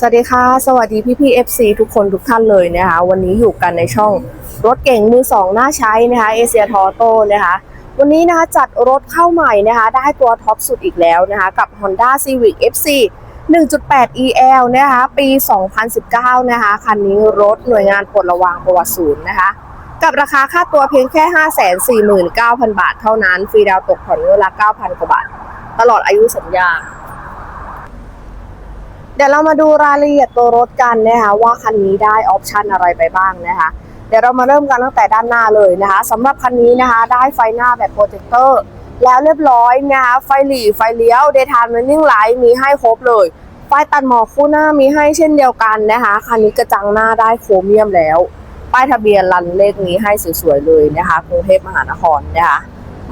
สวัสดีค่ะ สวัสดีพี่พี่ FC ทุกคนทุกท่านเลยนะคะ วันนี้อยู่กันในช่องรถเก่งมือสองน่าใช้นะคะเอเชียทอโต้นะคะวันนี้นะคะจัดรถเข้าใหม่นะคะ ได้ตัวท็อปสุดอีกแล้วนะคะกับ Honda Civic FC 1.8 EL นะคะปี 2019 นะคะคันนี้รถหน่วยงานปลดระวางประวัติศูนย์นะคะ กับราคาค่าตัวเพียงแค่ 549,000 บาทเท่านั้น ฟรีดาวตกผ่อนงวละ9,000 กว่าบาท ตลอดอายุสัญญา เดี๋ยวเรามาดูรายละเอียดตัวรถกันนะคะว่าคันนี้ได้ออปชันอะไรไปบ้างนะคะเดี๋ยวเรามาเริ่มกันตั้งแต่ด้านหน้าเลยนะคะสำหรับคันนี้นะคะ ได้ไฟหน้าแบบโปรเจคเตอร์แล้วเรียบร้อยนะคะไฟหลีไฟเลี้ยวเดย์ไทม์ r รนนิ่งไลท์มีให้ครบเลยไฟตัดหมอกคู่หน้ามีให้เช่นเดียวกันนะคะคันนี้กระจังหน้าได้โครเมียมแล้ว ป้ายทะเบียนรันเลขนี้ให้สวยๆเลยนะคะกรุงเทพมหานครนะคะ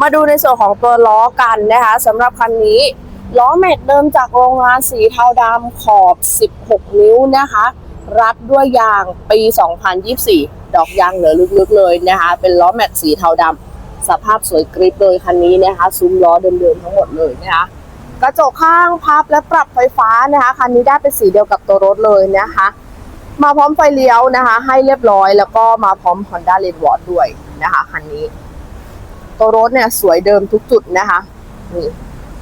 มาดูในส่วนของตัวล้อกันนะคะสำหรับคันนี้ ล้อแม็กเดิมจากโรงงานสีเทาดำขอบ 16 นิ้วนะคะ รัดด้วยยางปี 2024 ดอกยางเหลือลึกๆเลยนะคะ เป็นล้อแม็กสีเทาดำสภาพสวยกริบเลยคันนี้นะคะ ซุ้มล้อเดิมๆทั้งหมดเลยนะคะ กระจกข้างพับและปรับไฟฟ้านะคะคันนี้ได้เป็นสีเดียวกับตัวรถเลยนะคะ มาพร้อมไฟเลี้ยวนะคะ ให้เรียบร้อยแล้วก็มาพร้อม Honda r e d w a r d ด้วยนะคะคันนี้ ตัวรถเนี่ยสวยเดิมทุกจุดนะคะนี่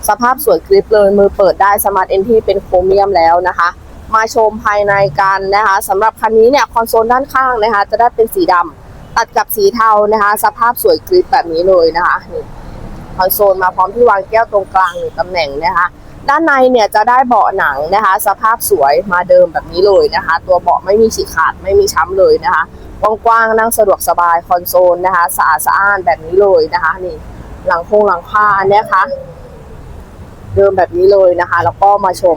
สภาพสวยกริบเลยมือเปิดได้สมาร์ทเอนที่เป็นโครเมียมแล้วนะคะ มาชมภายในกันนะคะสำหรับคันนี้เนี่ยคอนโซลด้านข้างนะคะ จะได้เป็นสีดำตัดกับสีเทานะคะ สภาพสวยกริบแบบนี้เลยนะคะนี่คอนโซลมาพร้อมที่วางแก้วตรงกลางหนึ่งตำแหน่งนะคะด้านในเนี่ยจะได้เบาะหนังนะคะ สภาพสวยมาเดิมแบบนี้เลยนะคะ ตัวเบาะไม่มีฉีกขาดไม่มีช้ำเลยนะคะกว้างๆนั่งสะดวกสบายคอนโซลนะคะสะอาดสะอ้านแบบนี้เลยนะคะนี่หลังโคงหลังคาเนี่ยค่ะ เดิมแบบนี้เลยนะคะ แล้วก็มาชม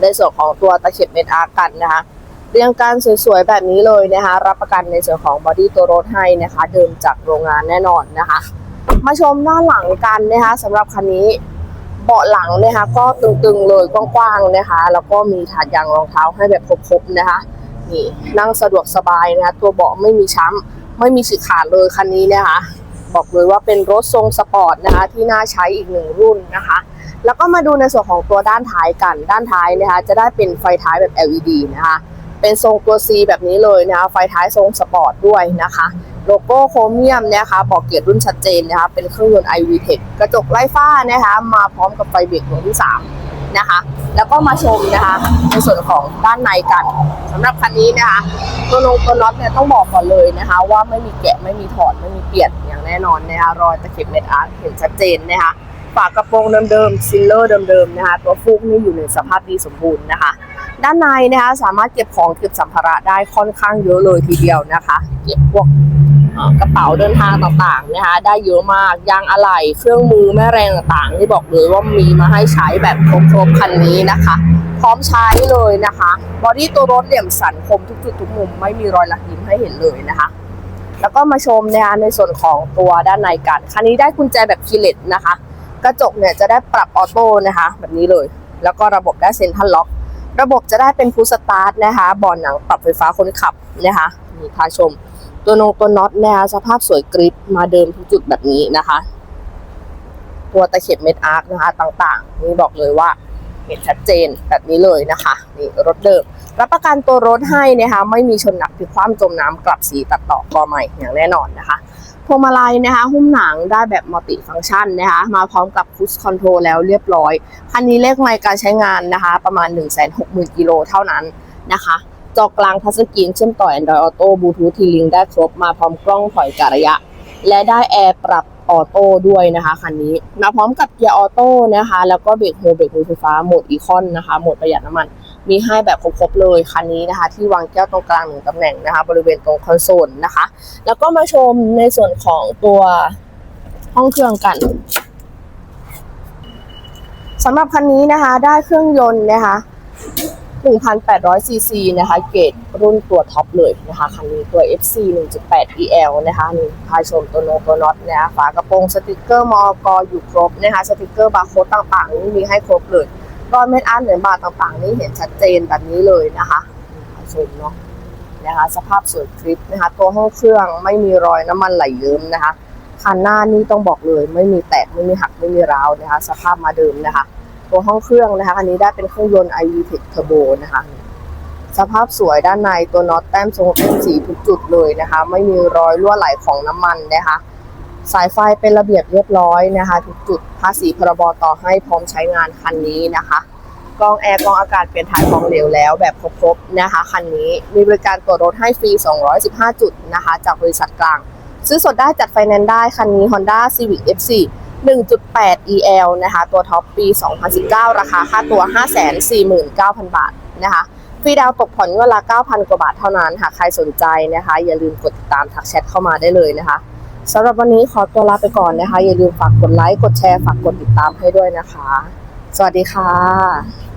ในส่วนของตัวตะเข็บเม็ดอาร์กันนะคะ เรียงการสวยๆแบบนี้เลยนะคะ รับประกันในส่วนของบอดี้ตัวรถให้นะคะ เดิมจากโรงงานแน่นอนนะคะ มาชมหน้าหลังกันนะคะสำหรับคันนี้เบาะหลังนะคะ ก็ตึงๆเลยกว้างๆนะคะ แล้วก็มีถาดยางรองเท้าให้แบบครบๆนะคะนี่นั่งสะดวกสบายนะคะตัวเบาะไม่มีช้ำไม่มีฉีขาดเลยคันนี้นะคะ บอกเลยว่าเป็นรถทรงสปอร์ตนะคะที่น่าใช้อีกหนึ่งรุ่นนะคะ แล้วก็มาดูในส่วนของตัวด้านท้ายกัน ด้านท้ายนะคะจะได้เป็นไฟท้ายแบบ LED นะคะ เป็นทรงตัว C แบบนี้เลยนะคะ ไฟท้ายทรงสปอร์ตด้วยนะคะ โลโก้โครเมียมนะคะ บอกเกียรติรุ่นชัดเจนนะคะ เป็นเครื่องยนต์ iVTEC กระจกไร้ฝ้านะคะ มาพร้อมกับไฟเบรกดวงที่ 3 นะคะ แล้วก็มาชมนะคะ ในส่วนของด้านในกันสำหรับคันนี้นะคะ ตัวลงตัวน็อตเนี่ยต้องบอกก่อนเลยนะคะ ว่าไม่มีแกะไม่มีถอดไม่มีเปลี่ยนอย่างแน่นอนนะคะ รอยตะเข็บเม็ดอาร์เห็นชัดเจนนะคะ ฝากระโปรงเดิมๆซิลเลอร์เดิมๆนะคะตัวฟูกนี่อยู่ในสภาพดีสมบูรณ์นะคะ ด้านในนะคะสามารถเก็บของเก็บสัมภาระได้ค่อนข้างเยอะเลยทีเดียวนะคะ เก็บพวกกระเป๋าเดินทางต่างๆนะคะ ได้เยอะมากยางอะไหล่เครื่องมือแม่แรงต่างๆนี่บอกเลยว่ามีมาให้ใช้แบบครบๆคันนี้นะคะ พร้อมใช้เลยนะคะบอดี้ตัวรถเหลี่ยมสันคมทุกจุดทุกมุมไม่มีรอยหลักยิ้มให้เห็นเลยนะคะแล้วก็มาชมนะคะในส่วนของตัวด้านในกัน คันนี้ได้กุญแจแบบคีเลสนะคะ กระจกเนี่ยจะได้ปรับออโต้นะคะ แบบนี้เลย แล้วก็ระบบได้เซ็นทรัลล็อก ระบบจะได้เป็นฟูสตาร์ทนะคะบอลหนังปรับไฟฟ้าคนขับนะคะมีพาชม ตัวนงตัวน็อตนะคะสภาพสวยกริบมาเดิมทุกจุดแบบนี้นะคะ ตัวตะเข็บเม็ดอาร์คนะคะต่างๆ นี่บอกเลยว่าเห็นชัดเจนแบบนี้เลยนะคะนี่รถเดิมรับประกันตัวรถให้นะคะไม่มีชนหนักพลิคว่ำจมน้ำกลับสีตัดต่อกอใหม่อย่างแน่นอนนะคะ วงมาลัยนะคะหุ้มหนังได้แบบมัลติฟังก์ชันนะคะมาพร้อมกับพุชคอนโทรลแล้วเรียบร้อย คันนี้เลขไมล์การใช้งานนะคะ ประมาณ 1 6 0 0 0 0กิโลเท่านั้นนะคะจอกลางทัชสกรีนเชื่อมต่อ Android Auto Bluetooth T-Link ได้ครบมาพร้อมกล้องถอยกะระยะ และได้แอร์ปรับออโต้ด้วยนะคะคันนี้มาพร้อมกับเกียร์ออโต้นะคะ แล้วก็เบรกโฮเบรกมือไฟฟ้าโหมดอีคอนนะคะโหมดประหยัดน้ำมัน มีให้แบบครบๆเลยคันนี้นะคะ ที่วางแก้วตรงกลางหนึ่งตำแหน่งนะคะ บริเวณตรงคอนโซลนะคะ แล้วก็มาชมในส่วนของตัวห้องเครื่องกันสำหรับคันนี้นะคะได้เครื่องยนต์นะคะ1,800 ซีซีนะคะ เกรดรุ่นตัวท็อปเลยนะคะ คันนี้ตัว FC 1.8 EL นะคะนี่พาชมตัวโนตัวน็อตนะคะฝากระโปรงสติกเกอร์มอกอยู่ครบนะคะ สติกเกอร์บาร์โค้ดต่างๆ นี่มีให้ครบเลย รอยเม็ดอาร์ตเหรียญบาทต่างๆ นี่เห็นชัดเจนแบบนี้เลยนะคะชมเนาะนะคะสภาพสวยคลิปนะคะ ตัวห้องเครื่องไม่มีรอยน้ำมันไหลเยิ้มนะคะคันหน้านี่ต้องบอกเลย ไม่มีแตกไม่มีหักไม่มีร้าวนะคะ สภาพมาเดิมนะคะ ตัวห้องเครื่องนะคะอันนี้ได้เป็นเครื่องยนต์ iV Tech Turbo นะคะ สภาพสวยด้านในตัวน็อตแต้มทรงเป็นสีทุกจุดเลยนะคะ ไม่มีรอยรั่วไหลของน้ำมันนะคะ สายไฟเป็นระเบียบเรียบร้อยนะคะ ทุกจุดภาษีพรบต่อให้พร้อมใช้งานคันนี้นะคะกองแอร์กองอากาศเปลี่ยนถ่ายของเหลวแล้วแบบครบๆนะคะคันนี้มีบริการตรวจรถให้ฟรี 215 จุดนะคะ จากบริษัทกลาง ซื้อสดได้จัดไฟแนนซ์ได้คันนี้ Honda Civic FC 1.8 EL นะคะ ตัวท็อปปี 2019 ราคาค่าตัว 549,000 บาทนะคะฟรีดาวตกผ่อนงวละ9,000 กว่าบาทเท่านั้นหากใครสนใจนะคะ อย่าลืมกดติดตามทักแชทเข้ามาได้เลยนะคะ สำหรับวันนี้ขอตัวลาไปก่อนนะคะ อย่าลืมฝากกดไลค์ กดแชร์ ฝากกดติดตามให้ด้วยนะคะ สวัสดีค่ะ